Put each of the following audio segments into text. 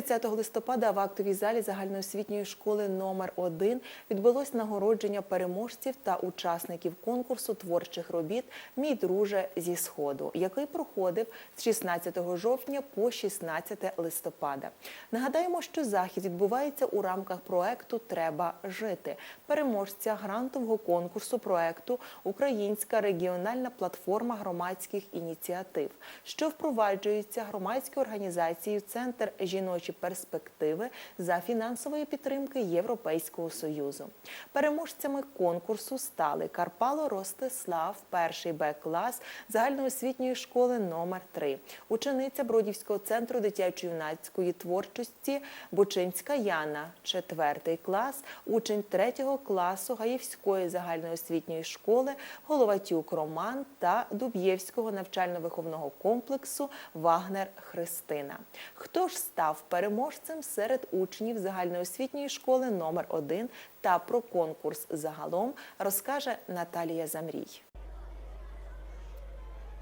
30 листопада в актовій залі загальноосвітньої школи номер 1 відбулось нагородження переможців та учасників конкурсу творчих робіт Мій друже зі сходу, який проходив з 16 жовтня по 16 листопада. Нагадаємо, що захід відбувається у рамках проекту Треба жити переможця грантового конкурсу проекту Українська регіональна платформа громадських ініціатив, що впроваджується громадською організацією Центр жіночі перспективи за фінансової підтримки Європейського союзу. Переможцями конкурсу стали Карпало Ростислав, перший Б клас загальноосвітньої школи номер 3 учениця Бродівського центру дитячо-юнацької творчості Бучинська Яна, четвертий клас, учень третього класу Гаївської загальноосвітньої школи Головатюк Роман та Дуб'євського навчально-виховного комплексу Вагнер Христина. Хто ж став переможцем серед учнів загальноосвітньої школи номер 1 та про конкурс загалом розкаже Наталія Замрій.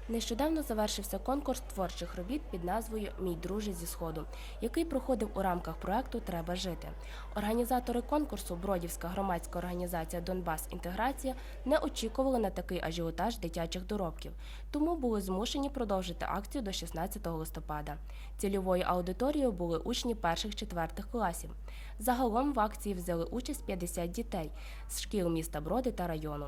Нещодавно завершився конкурс творчих робіт під назвою Мій друже зі сходу, який проходив у рамках проекту Треба жити. Організатори конкурсу Бродівська громадська організація Донбас Інтеграція не очікували на такий ажіотаж дитячих доробків, тому були змушені продовжити акцію до 16 листопада. Цільовою аудиторією були учні перших-четвертих класів. Загалом в акції взяли участь 50 дітей з шкіл міста Броди та району.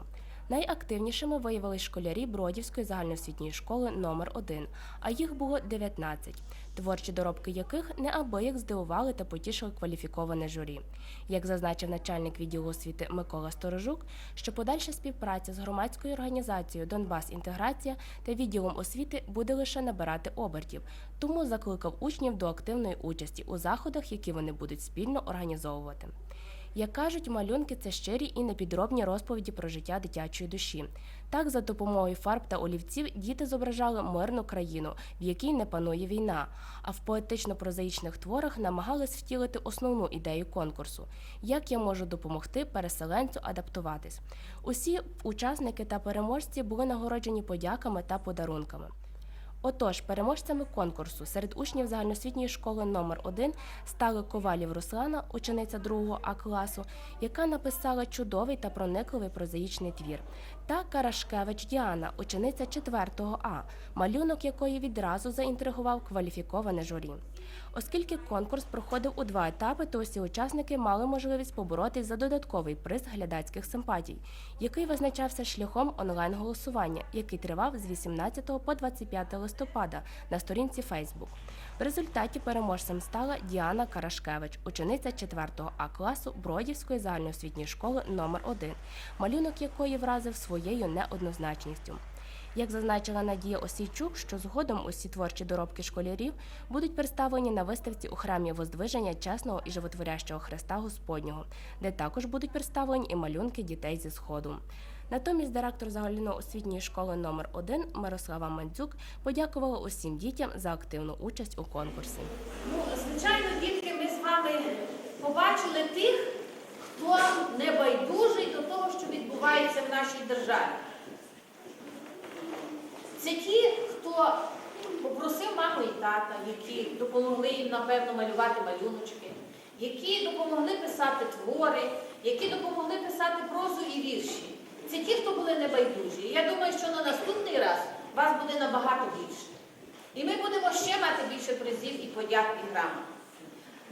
Найактивнішими виявились школярі Бродівської загальноосвітньої школи номер 1 а їх було 19, творчі доробки яких неабияк здивували та потішили кваліфіковане журі. Як зазначив начальник відділу освіти Микола Сторожук, що подальша співпраця з громадською організацією Донбас Інтеграція та відділом освіти буде лише набирати обертів, тому закликав учнів до активної участі у заходах, які вони будуть спільно організовувати. Як кажуть, малюнки це щирі і непідробні розповіді про життя дитячої душі. Так, за допомогою фарб та олівців діти зображали мирну країну, в якій не панує війна. А в поетично-прозаїчних творах намагались втілити основну ідею конкурсу: як я можу допомогти переселенцю адаптуватись. Усі учасники та переможці були нагороджені подяками та подарунками. Отож, переможцями конкурсу серед учнів загальноосвітньої школи номер 1 стали Ковалів Руслана, учениця 2 А класу, яка написала чудовий та проникливий прозаїчний твір, та Карашкевич Діана, учениця 4 А, малюнок якої відразу заінтригував кваліфіковане журі. Оскільки конкурс проходив у два етапи, то усі учасники мали можливість поборотись за додатковий приз глядацьких симпатій, який визначався шляхом онлайн-голосування, який тривав з 18 по 25 листопада на сторінці Facebook. В результаті переможцем стала Діана Карашкевич, учениця 4 А класу Бродівської загальноосвітньої школи номер 1 малюнок якої вразив своєю неоднозначністю. Як зазначила Надія Осійчук, що згодом усі творчі доробки школярів будуть представлені на виставці у храмі Воздвиження чесного і животворящого Христа Господнього, де також будуть представлені і малюнки дітей зі сходу. Натомість директор загальноосвітньої школи номер 1 Мирослава Мандзюк подякувала усім дітям за активну участь у конкурсі. Ну, звичайно, дітки, ми з вами побачили тих, хто не байдужий до того, що відбувається в нашій державі. Це ті, хто попросив маму і тата, які допомогли їм, напевно, малювати малюночки, які допомогли писати твори, які допомогли писати прозу і вірші. Це ті, хто були небайдужі. І я думаю, що на наступний раз вас буде набагато більше. І ми будемо ще мати більше призів і подяк і грамот.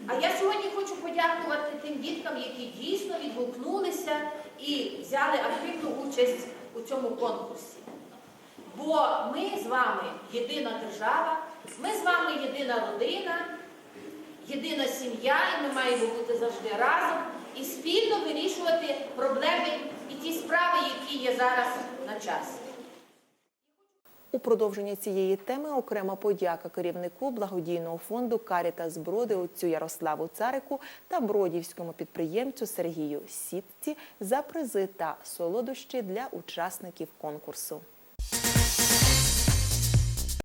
А я сьогодні хочу подякувати тим діткам, які дійсно відгукнулися і взяли активну участь у цьому конкурсі. Бо ми з вами єдина держава, ми з вами єдина родина, єдина сім'я, і ми маємо бути завжди разом і спільно вирішувати проблеми і ті справи, які є зараз на часі. У продовження цієї теми окрема подяка керівнику благодійного фонду Каріта Зброди отцю Ярославу Царику та бродівському підприємцю Сергію Сітці за призи та солодощі для учасників конкурсу.